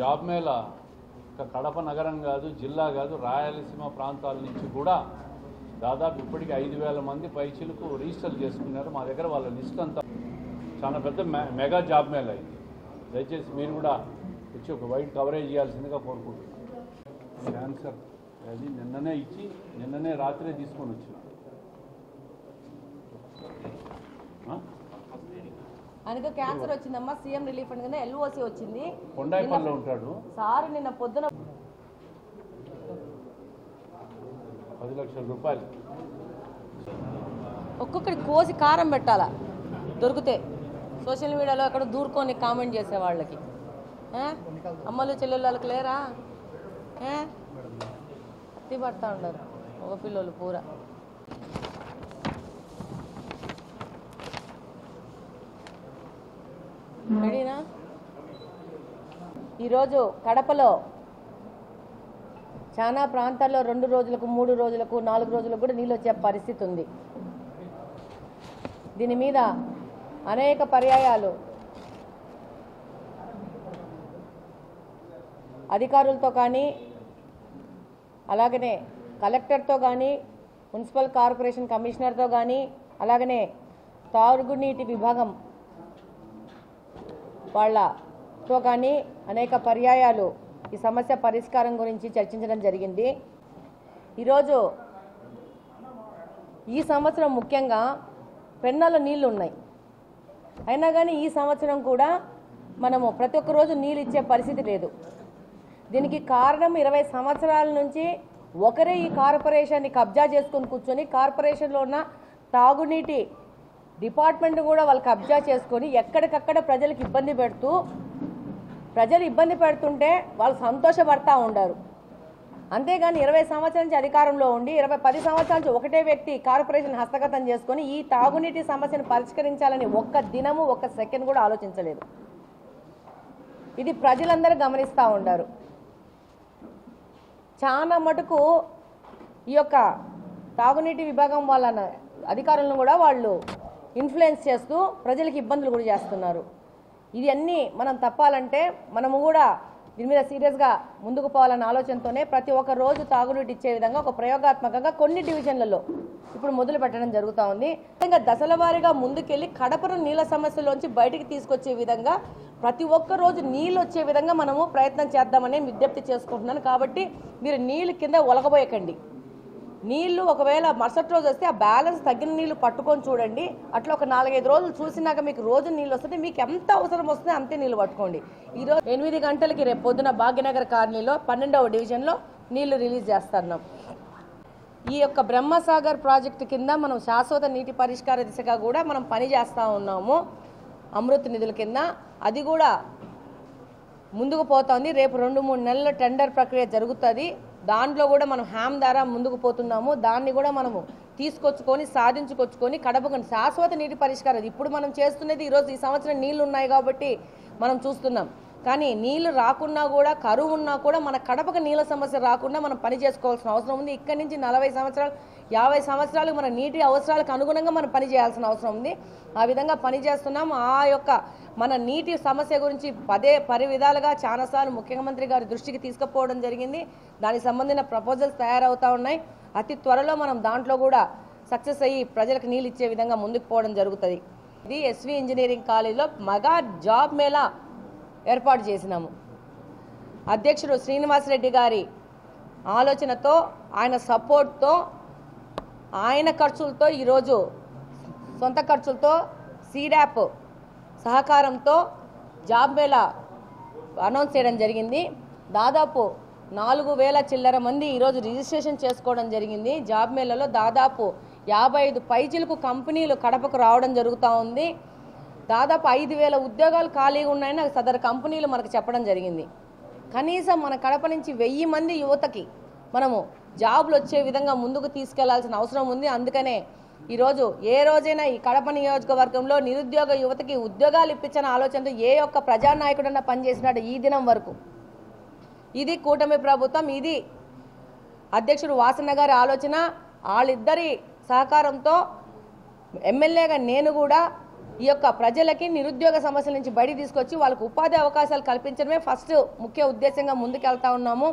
Job Mela Kadapa నగరం కాదు జిల్లా కాదు రాయలసీమ ప్రాంతాల నుంచి కూడా దాదాపు ఇప్పటికి ఐదు వేల మంది పైచీలకు రిజిస్టర్ చేసుకున్నారు. మా దగ్గర వాళ్ళ లిస్ట్ అంతా చాలా పెద్ద మె- మెగా జాబ్ మేళా ఇది. దయచేసి మీరు కూడా వచ్చి ఒక వైడ్ కవరేజ్ చేయాల్సిందిగా కోరుకుంటున్నాను. క్యాన్సర్ అది నిన్ననే ఇచ్చి నిన్ననే రాత్రే తీసుకొని వచ్చిన. ఆయనకు క్యాన్సర్ వచ్చిందమ్మా సీఎం రిలీఫ్ ఫండ్ కింద ఎల్ఓసి వచ్చింది. ఉంటాడు. సార్ నిన్న పొద్దున పది లక్షల రూపాయలు. కోసి కారం పెట్టాలా? దొరికితే. సోషల్ మీడియాలో అక్కడ దూరుకొని కామెంట్ చేసే వాళ్ళకి? అమ్మలు చెల్లెళ్ళు వాళ్ళకి లేరా? అత్తి పడతా ఉండరు ఒక పిల్లలు పూరా. ఈరోజు కడపలో చాలా ప్రాంతాల్లో రెండు రోజులకు మూడు రోజులకు నాలుగు రోజులకు కూడా నీళ్ళు వచ్చే పరిస్థితి ఉంది. దీని మీద అనేక పర్యాయాలు అధికారులతో కానీ అలాగనే కలెక్టర్తో కానీ మున్సిపల్ కార్పొరేషన్ కమిషనర్తో కానీ అలాగనే తాగునీటి విభాగం వాళ్ళ వాళ్ళతో కానీ అనేక పర్యాయాలు ఈ సమస్య పరిష్కారం గురించి చర్చించడం జరిగింది. ఈరోజు ఈ సంవత్సరం ముఖ్యంగా పెన్నాలో నీళ్ళు ఉన్నాయి. అయినా కానీ ఈ సంవత్సరం కూడా మనము ప్రతి ఒక్క రోజు నీళ్ళు ఇచ్చే పరిస్థితి లేదు. దీనికి కారణం ఇరవై సంవత్సరాల నుంచి ఒకరే ఈ కార్పొరేషన్ని కబ్జా చేసుకొని కూర్చొని కార్పొరేషన్లో ఉన్న తాగునీటి డిపార్ట్మెంట్ కూడా వాళ్ళు కబ్జా చేసుకొని ఎక్కడికక్కడ ప్రజలకు ఇబ్బంది పెడుతూ ప్రజలు ఇబ్బంది పెడుతుంటే వాళ్ళు సంతోషపడతా ఉండరు. అంతేగాని ఇరవై సంవత్సరాల నుంచి అధికారంలో ఉండి ఇరవై పది సంవత్సరాల నుంచి ఒకటే వ్యక్తి కార్పొరేషన్ హస్తగతం చేసుకొని ఈ తాగునీటి సమస్యను పరిష్కరించాలని ఒక్క దినము ఒక్క సెకండ్ కూడా ఆలోచించలేదు. ఇది ప్రజలందరూ గమనిస్తూ ఉండారు. చాలా మటుకు ఈ యొక్క తాగునీటి విభాగం వాళ్ళ అధికారులను కూడా వాళ్ళు ఇన్ఫ్లుయెన్స్ చేస్తూ ప్రజలకు ఇబ్బందులు కూడా చేస్తున్నారు. ఇది అన్నీ మనం తప్పాలంటే మనము కూడా దీని మీద సీరియస్గా ముందుకు పోవాలన్న ఆలోచనతోనే ప్రతి ఒక్క రోజు తాగునీటి ఇచ్చే విధంగా ఒక ప్రయోగాత్మకంగా కొన్ని డివిజన్లలో ఇప్పుడు మొదలు పెట్టడం జరుగుతూ ఉంది. ఇంకా దశల వారీగా ముందుకెళ్ళి కడపను నీళ్ళ సమస్యలోంచి బయటికి తీసుకొచ్చే విధంగా ప్రతి ఒక్క రోజు నీళ్ళు వచ్చే విధంగా మనము ప్రయత్నం చేద్దామని విజ్ఞప్తి చేసుకుంటున్నాను. కాబట్టి మీరు నీళ్ళు కింద ఒలగబోయకండి. నీళ్ళు ఒకవేళ మరుసటి రోజు వస్తే ఆ బ్యాలెన్స్ తగ్గిన నీళ్ళు పట్టుకొని చూడండి. అట్లా ఒక నాలుగైదు రోజులు చూసినాక మీకు రోజు నీళ్ళు వస్తుంది మీకు ఎంత అవసరం వస్తుందో అంతే నీళ్ళు పట్టుకోండి. ఈరోజు ఎనిమిది గంటలకి రేపు పొద్దున భాగ్యనగర్ కాలనీలో పన్నెండవ డివిజన్లో నీళ్ళు రిలీజ్ చేస్తున్నాం ఈ యొక్క బ్రహ్మసాగర్ ప్రాజెక్టు కింద మనం శాశ్వత నీటి పరిష్కార దిశగా కూడా మనం పని చేస్తూ ఉన్నాము. అమృత్ నిధుల కింద. అది కూడా ముందుకు పోతోంది. రేపు రెండు మూడు నెలల టెండర్ ప్రక్రియ జరుగుతుంది. దాంట్లో కూడా మనం హ్యామ్ ద్వారా ముందుకు పోతున్నాము. దాన్ని కూడా మనము తీసుకొచ్చుకొని సాధించుకొచ్చుకొని కడపకు శాశ్వత నీటి పరిష్కారం. ఇప్పుడు మనం చేస్తున్నది ఈరోజు ఈ సంవత్సరం నీళ్ళు ఉన్నాయి కాబట్టి మనం చూస్తున్నాం. కానీ నీళ్ళు రాకున్నా కూడా కరువు ఉన్నా కూడా మన కడపకు నీళ్ళ సమస్య రాకుండా మనం పని చేసుకోవాల్సిన అవసరం ఉంది. ఇక్కడి నుంచి నలభై సంవత్సరాలు యాభై సంవత్సరాలు మన నీటి అవసరాలకు అనుగుణంగా మనం పని చేయాల్సిన అవసరం ఉంది. ఆ విధంగా పని చేస్తున్నాం. ఆ యొక్క మన నీటి సమస్య గురించి పదే పరి విధాలుగా చాలాసార్లు ముఖ్యమంత్రి గారి దృష్టికి తీసుకుపోవడం జరిగింది. దానికి సంబంధించిన ప్రపోజల్స్ తయారవుతూ ఉన్నాయి. అతి త్వరలో మనం దాంట్లో కూడా సక్సెస్ అయ్యి ప్రజలకు నీళ్ళు ఇచ్చే విధంగా ముందుకు పోవడం జరుగుతుంది. ఇది ఎస్వి ఇంజనీరింగ్ కాలేజీలో మగా జాబ్ మేళా ఏర్పాటు చేసినాము. అధ్యక్షుడు శ్రీనివాసరెడ్డి గారి ఆలోచనతో ఆయన సపోర్ట్తో ఆయన ఖర్చులతో ఈరోజు సొంత ఖర్చులతో సీడాప్ సహకారంతో జాబ్ మేళా అనౌన్స్ చేయడం జరిగింది. దాదాపు నాలుగు వేల చిల్లర మంది ఈరోజు రిజిస్ట్రేషన్ చేసుకోవడం జరిగింది. జాబ్ మేళలో దాదాపు యాభై ఐదు పైచిలకు కంపెనీలు కడపకు రావడం జరుగుతూ ఉంది. దాదాపు ఐదు వేల ఉద్యోగాలు ఖాళీగా ఉన్నాయని సదరు కంపెనీలు మనకు చెప్పడం జరిగింది. కనీసం మన కడప నుంచి వెయ్యి మంది యువతకి మనము జాబులు వచ్చే విధంగా ముందుకు తీసుకెళ్ళాల్సిన అవసరం ఉంది. అందుకనే ఈరోజు ఏ రోజైనా ఈ కడప నియోజకవర్గంలో నిరుద్యోగ యువతకి ఉద్యోగాలు ఇప్పించిన ఆలోచనతో ఏ ఒక్క ప్రజానాయకుడన్నా పనిచేసినాడు ఈ దినం వరకు. ఇది కూటమి ప్రభుత్వం ఇది అధ్యక్షుడు వాసన్న గారి ఆలోచన. వాళ్ళిద్దరి సహకారంతో ఎమ్మెల్యేగా నేను కూడా ఈ యొక్క ప్రజలకి నిరుద్యోగ సమస్యల నుంచి బయట తీసుకొచ్చి వాళ్ళకు ఉపాధి అవకాశాలు కల్పించడమే ఫస్ట్ ముఖ్య ఉద్దేశంగా ముందుకెళ్తా ఉన్నాము.